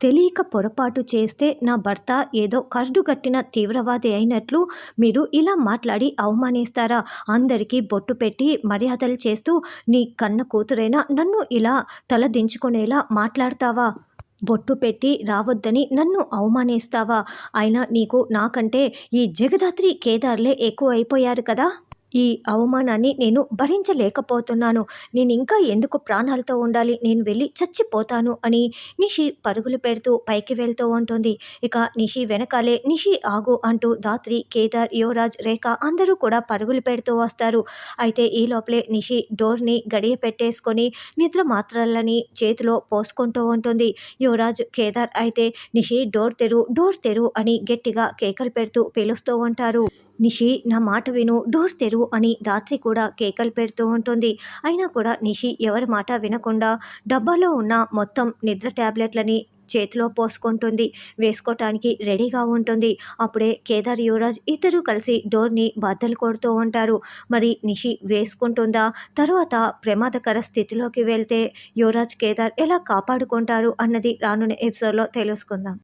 తెలియక పొరపాటు చేస్తే నా భర్త ఏదో కర్డు కట్టిన తీవ్రవాది అయినట్లు మీరు ఇలా మాట్లాడి అవమానిస్తారా? అందరికీ బొట్టు పెట్టి మర్యాదలు చేస్తూ నీ కన్న కూతురైనా నన్ను ఇలా తల దించుకునేలా మాట్లాడతావా? బొట్టు పెట్టి రావద్దని నన్ను అవమానిస్తావా? అయినా నీకు నాకంటే ఈ జగదాత్రి కేదార్లే ఎక్కువ అయిపోయారు కదా? ఈ అవమానాన్ని నేను భరించలేకపోతున్నాను. నేను ఇంకా ఎందుకు ప్రాణాలతో ఉండాలి? నేను వెళ్ళి చచ్చిపోతాను అని నిషి పరుగులు పెడుతూ పైకి వెళ్తూ ఉంటుంది. ఇక నిషి వెనకాలే నిషి ఆగు అంటూ దాత్రి కేదార్ యువరాజ్ రేఖ అందరూ కూడా పరుగులు పెడుతూ వస్తారు. అయితే ఈ లోపలే నిషి డోర్ని గడియ పెట్టేసుకొని నిద్ర మాత్రలని చేతిలో పోసుకుంటూ ఉంటుంది. యువరాజ్ కేదార్ అయితే నిషి డోర్ తెరు డోర్ తెరు అని గట్టిగా కేకలు పెడుతూ పిలుస్తూ ఉంటారు. నిషి నా మాట విను డోర్ తెరువు అని రాత్రి కూడా కేకలు పెడుతూ ఉంటుంది. అయినా కూడా నిషి ఎవరి మాట వినకుండా డబ్బాలో ఉన్న మొత్తం నిద్ర ట్యాబ్లెట్లని చేతిలో పోసుకుంటుంది. వేసుకోవటానికి రెడీగా ఉంటుంది. అప్పుడే కేదార్ యువరాజ్ ఇద్దరు కలిసి డోర్ని బద్దలు కొడుతూ ఉంటారు. మరి నిషి వేసుకుంటుందా? తర్వాత ప్రమాదకర స్థితిలోకి వెళ్తే యువరాజ్ కేదార్ ఎలా కాపాడుకుంటారు అన్నది రానున్న ఎపిసోడ్లో తెలుసుకుందాం.